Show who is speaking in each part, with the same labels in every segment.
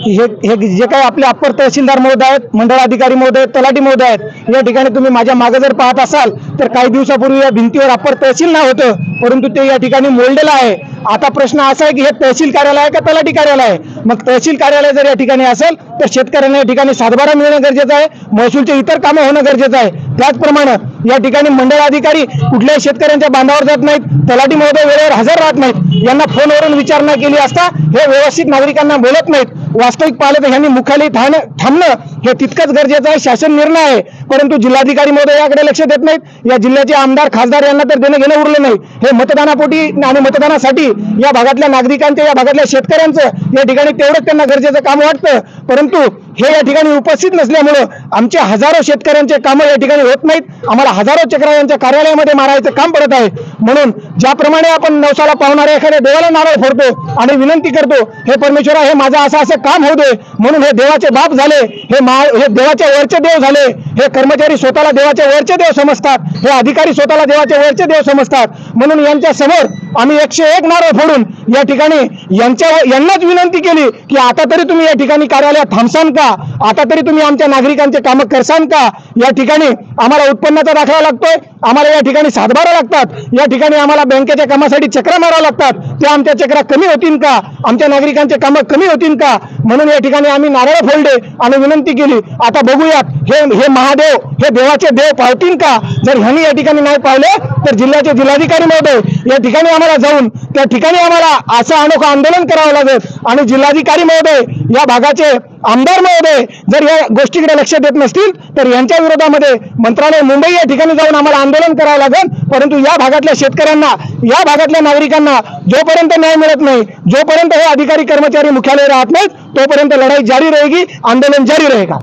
Speaker 1: की हे हे जे काही आपले अप्पर तहसीलदार महोदय आहेत मंडळ अधिकारी महोदय आहेत, तलाठी महोदय आहेत या ठिकाणी तुम्ही माझ्या मागे जर पाहत असाल तर काही दिवसापूर्वी या भिंतीवर अप्पर तहसील नाव होतं परंतु ते या ठिकाणी मोडलेलं आहे. आता प्रश्न असा आहे की हे तहसील कार्यालय आहे का तलाठी कार्यालय आहे? मग तहसील कार्यालय जर या ठिकाणी असेल तर शेतकऱ्यांना या ठिकाणी सातबारा मिळणं गरजेचं आहे महसूलचे इतर कामं होणं गरजेचं आहे. त्याचप्रमाणे या ठिकाणी मंडळ अधिकारी कुठल्याही शेतकऱ्यांच्या बांधावर जात नाहीत तलाठी महोदय वेळेवर हजर राहत नाहीत यांना फोनवरून विचारणा केली असता हे व्यवस्थित नागरिकांना बोलत नाहीत. वास्तविक पाहिलं तर ह्यांनी मुख्यालय थांबणं थांबणं हे तितकंच गरजेचं आहे. शासन निर्णय आहे. परंतु जिल्हाधिकारी महोदय याकडे लक्ष देत नाहीत. या जिल्ह्याचे आमदार खासदार यांना तर देणं घेणं उरलं नाही. हे मतदानापोटी आणि मतदानासाठी या भागातल्या नागरिकांचं या भागातल्या शेतकऱ्यांचं या ठिकाणी तेवढंच त्यांना गरजेचं काम वाटतं. परंतु हे या ठिकाणी उपस्थित नसल्यामुळं आमचे हजारो शेतकऱ्यांचे कामं या ठिकाणी होत नाहीत. आम्हाला हजारो चक्रा यांच्या कार्यालयामध्ये मारायचं काम पडत आहे. म्हणून ज्याप्रमाणे आपण नवसाला पावणाऱ्या एखाद्या देवाला नारळ फोडतो आणि विनंती करतो हे परमेश्वरा हे माझं असं असं काम होऊ दे. म्हणून हे देवाचे बाप झाले. हे माय हे देवाचे वरचे देव झाले. हे कर्मचारी स्वतःला देवाचे वरचे देव समजतात. हे अधिकारी स्वतःला देवाचे वरचे देव समजतात. म्हणून यांच्या समोर आम्ही एकशे एक नारळ फोडून या ठिकाणी यांच्या यांनाच विनंती केली की आता तरी तुम्ही या ठिकाणी कार्यालयात थांबसान का? आता तरी तुम्ही आमच्या नागरिकांचे कामं करसान का? या ठिकाणी आम्हाला उत्पन्नाचा दाखला लागतोय आम्हाला या ठिकाणी सातबारा लागतात या ठिकाणी आम्हाला बँकेच्या कामासाठी चक्रा मारावं लागतात ते आमच्या चक्रा कमी होतील का? आमच्या नागरिकांचे कामं कमी होतील का? म्हणून या ठिकाणी आम्ही नारळ फोडले आणि विनंती केली आता बघूयात हे हे महादेव हे देवाचे देव पावतील का? जर ह्यांनी या ठिकाणी नाही पाहिले तर जिल्ह्याचे जिल्हाधिकारी महोदय या ठिकाणी आम्हाला जाऊन त्या ठिकाणी आम्हाला असं अनोखं आंदोलन करावं लागेल. आणि जिल्हाधिकारी महोदय या भागाचे आमदार महोदय जर या गोष्टीकडे लक्ष देत नसतील तर यांच्या विरोधामध्ये मंत्रालय मुंबई या ठिकाणी जाऊन आम्हाला आंदोलन करावं लागेल. परंतु या भागातल्या शेतकऱ्यांना या भागातल्या नागरिकांना जोपर्यंत न्याय मिळत नाही जोपर्यंत हे अधिकारी कर्मचारी मुख्यालय राहत नाहीत तोपर्यंत लढाई जारी रहेगी आंदोलन जारी रहेगा.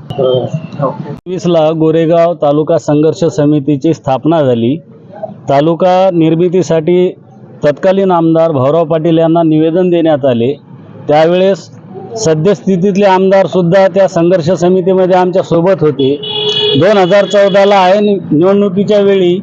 Speaker 2: ला गोरेगाव तालुका संघर्ष समितीची स्थापना झाली. तालुका निर्मितीसाठी तत्कालीन आमदार भाऊराव पाटील यांना निवेदन देण्यात आले. त्यावेळेस सद्यस्थितीतले आमदारसुद्धा त्या संघर्ष समितीमध्ये आमच्यासोबत होते. दोन हजार चौदाला आहे निवडणुकीच्या वेळी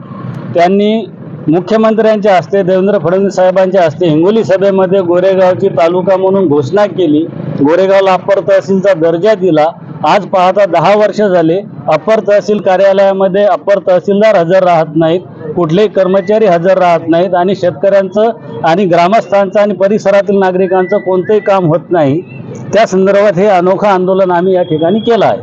Speaker 2: त्यांनी मुख्यमंत्र्यांच्या हस्ते देवेंद्र फडणवीस साहेबांच्या हस्ते हिंगोली सभेमध्ये गोरेगावची तालुका म्हणून घोषणा केली. गोरेगावला अप्पर तहसीलचा दर्जा दिला. आज पाहता दहा वर्ष झाले अप्पर तहसील कार्यालयामध्ये अप्पर तहसीलदार हजर राहत नाहीत. कुठलेही कर्मचारी हजर राहत नाहीत आणि शेतकऱ्यांचं आणि ग्रामस्थांचं आणि परिसरातील नागरिकांचं कोणतंही काम होत नाही. त्या संदर्भात हे अनोखं आंदोलन आम्ही या ठिकाणी केलं आहे.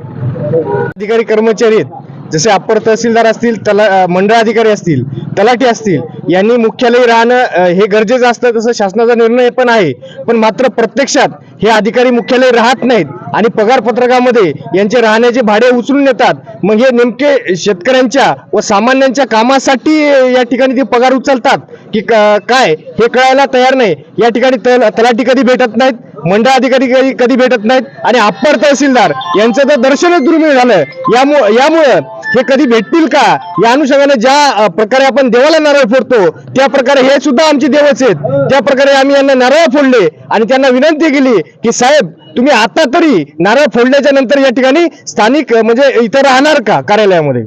Speaker 1: अधिकारी कर्मचारी आहेत. जसे अप्पर तहसीलदार असतील तला मंडळ अधिकारी असतील तलाठी असतील यांनी मुख्यालयी राहणं हे गरजेचं असतं तसं शासनाचा निर्णय पण आहे. पण मात्र प्रत्यक्षात हे अधिकारी मुख्यालय राहत नाहीत आणि पगार पत्रकामध्ये यांचे राहण्याचे भाडे उचलून येतात. मग हे नेमके शेतकऱ्यांच्या व सामान्यांच्या कामासाठी या ठिकाणी ते पगार उचलतात की काय? हे कळायला तयार नाही. या ठिकाणी तल- तलाठी कधी भेटत नाहीत मंडळ अधिकारी कधी कधी भेटत नाहीत आणि अप्पर तहसीलदार यांचं तर दर्शनच दुर्मिळ झालं यामुळं यामुळं हे कधी भेटतील का? या अनुषंगाने ज्या प्रकारे आपण देवाला नारळ फोडतो त्या प्रकारे हे सुद्धा आमचे देवच आहेत. त्या प्रकारे आम्ही यांना नारळ फोडले आणि त्यांना विनंती केली की साहेब तुम्ही आता तरी नारळ फोडल्याच्या नंतर या ठिकाणी स्थानिक म्हणजे इथं राहणार का कार्यालयामध्ये?